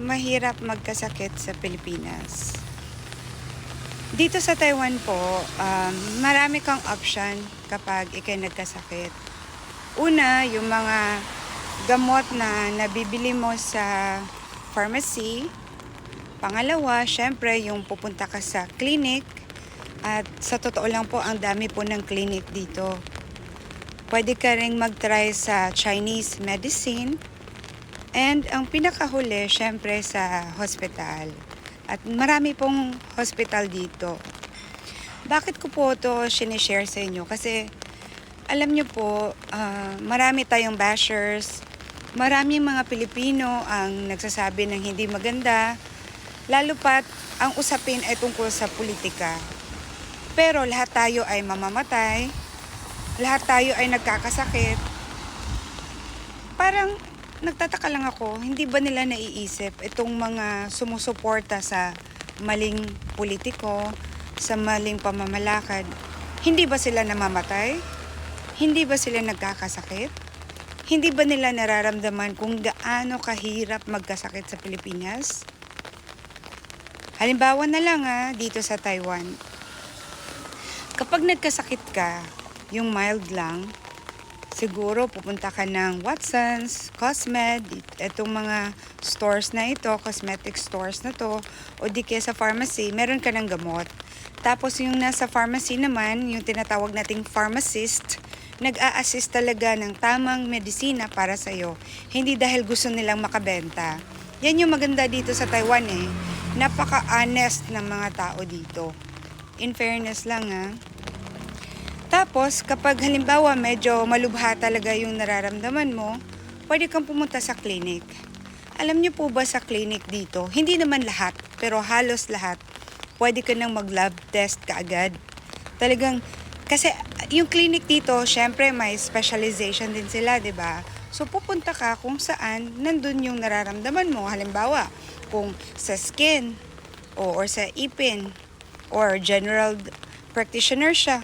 mahirap magkasakit sa Pilipinas? Dito sa Taiwan po, um, marami kang option kapag ikay nagkasakit. Una, yung mga gamot na nabibili mo sa pharmacy. Pangalawa, syempre, yung pupunta ka sa clinic. At sa totoo lang po, ang dami po ng clinic dito. Pwede ka rin mag-try sa Chinese medicine. And ang pinakahuli, syempre, sa hospital. At marami pong hospital dito. Bakit ko po ito sinishare sa inyo? Kasi alam nyo po, ah, marami tayong bashers. Marami mga Pilipino ang nagsasabi ng hindi maganda. Lalo pat ang usapin ay tungkol sa politika. Pero lahat tayo ay mamamatay. Lahat tayo ay nagkakasakit. Parang nagtataka lang ako, hindi ba nila naiisip itong mga sumusuporta sa maling politiko, sa maling pamamalakad, hindi ba sila namamatay? Hindi ba sila nagkakasakit? Hindi ba nila nararamdaman kung gaano kahirap magkasakit sa Pilipinas? Halimbawa na lang ha, dito sa Taiwan. Kapag nagkasakit ka, yung mild lang, siguro pupunta ka ng Watson's, Cosmed, itong mga stores na ito, cosmetic stores na to, o di kaya sa pharmacy, meron ka ng gamot. Tapos yung nasa pharmacy naman, yung tinatawag nating pharmacist, nag-a-assist talaga ng tamang medisina para sa'yo. Hindi dahil gusto nilang makabenta. Yan yung maganda dito sa Taiwan eh. Napaka-honest ng mga tao dito. In fairness lang ha. Tapos, kapag halimbawa medyo malubha talaga yung nararamdaman mo, pwede kang pumunta sa clinic. Alam niyo po ba sa clinic dito, hindi naman lahat, pero halos lahat, pwede ka nang mag-lab test kaagad. Talagang, kasi yung clinic dito, syempre may specialization din sila, di ba? So pupunta ka kung saan nandun yung nararamdaman mo. Halimbawa, kung sa skin, o or sa ipin, or general practitioner siya.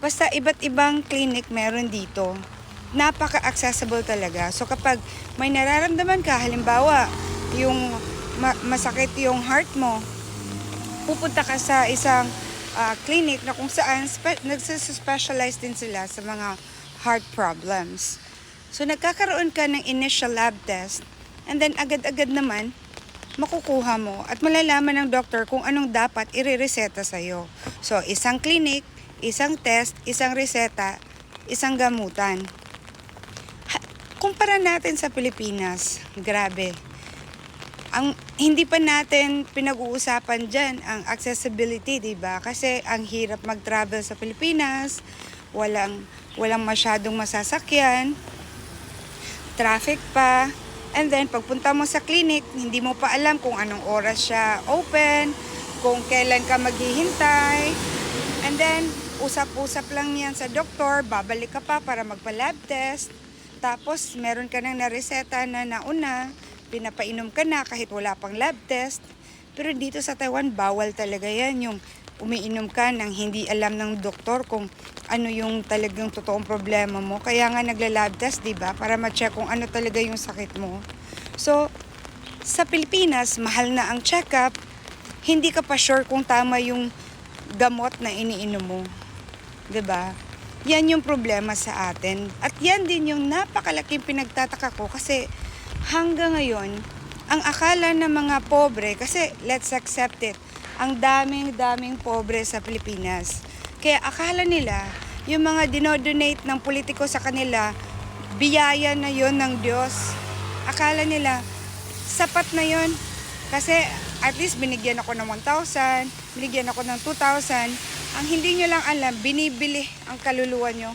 Basta iba't ibang clinic meron dito. Napaka-accessible talaga. So kapag may nararamdaman ka, halimbawa, yung ma- masakit yung heart mo, pupunta ka sa isang ah, clinic na kung saan spe- nagsispecialize din sila sa mga heart problems. So nagkakaroon ka ng initial lab test and then agad-agad naman makukuha mo at malalaman ng doktor kung anong dapat irereseta sa'yo. So isang clinic, isang test, isang reseta, isang gamutan. Ha- Kumpara natin sa Pilipinas, grabe ang hindi pa natin pinag-uusapan diyan ang accessibility, 'di ba? Kasi ang hirap mag-travel sa Pilipinas, walang walang masyadong masasakyan, traffic pa. And then pagpunta mo sa clinic, hindi mo pa alam kung anong oras siya open, kung kailan ka maghihintay. And then usap-usap lang yan sa doktor, babalik ka pa para magpa-lab test. Tapos meron ka nang nareseta na nauna, pinapainom ka na kahit wala pang lab test. Pero dito sa Taiwan, bawal talaga yan yung umiinom ka nang hindi alam ng doktor kung ano yung talagang totoong problema mo. Kaya nga nagla-lab test, di ba? Para ma-check kung ano talaga yung sakit mo. So, sa Pilipinas, mahal na ang check-up. Hindi ka pa sure kung tama yung gamot na iniinom mo. 'Di ba? Yan yung problema sa atin. At yan din yung napakalaking pinagtataka ko kasi hanggang ngayon, ang akala ng mga pobre, kasi let's accept it, ang daming-daming pobre sa Pilipinas. Kaya akala nila, yung mga dinodonate ng politiko sa kanila, biyaya na yon ng Diyos. Akala nila, sapat na yon Kasi at least binigyan ako ng 1,000, binigyan ako ng 2,000. Ang hindi nyo lang alam, binibili ang kaluluwa nyo.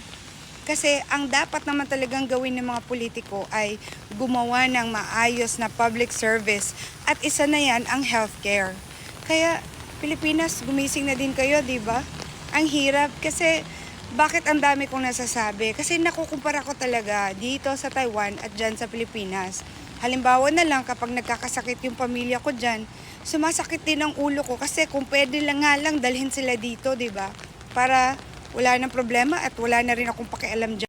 Kasi ang dapat naman talagang gawin ng mga politiko ay gumawa ng maayos na public service. At isa na yan ang healthcare. Kaya Pilipinas, gumising na din kayo, di ba? Ang hirap kasi bakit ang dami kong nasasabi? Kasi nakukumpara ko talaga dito sa Taiwan at dyan sa Pilipinas. Halimbawa na lang kapag nagkakasakit yung pamilya ko dyan, sumasakit din ang ulo ko kasi kung pwede lang nga lang dalhin sila dito, di ba? Para wala nang problema at wala na rin akong pakialam dyan.